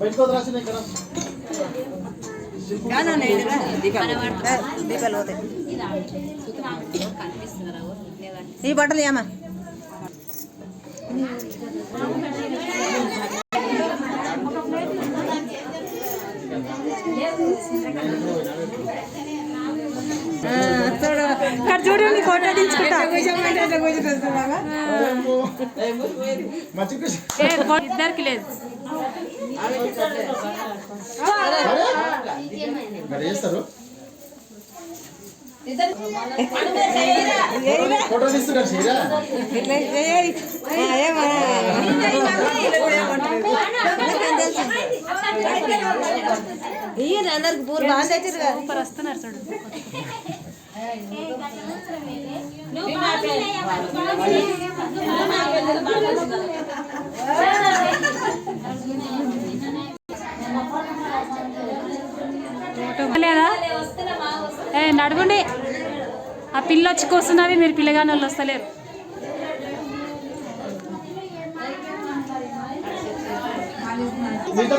బయటకు రాసిన ఇక్కడ దీపాలు పోతాయి ఈ బట్టలు ఏమా చూడు ఇక్కడ చూడండి ఇద్దరికి లేదు. ఫోటో తీస్తున్నారు చేయరా ఇట్లా చేయాలి. ఆ, ఏమా? ఇయ్యండి అందరికి కదా. సూపర్ వస్తున్నారు చూడు. లేదా ఏ నడవండి. ఆ పిల్ల వచ్చి కూర్చున్నది మీరు పిల్లగాని వాళ్ళు వస్తలేరు. మీతో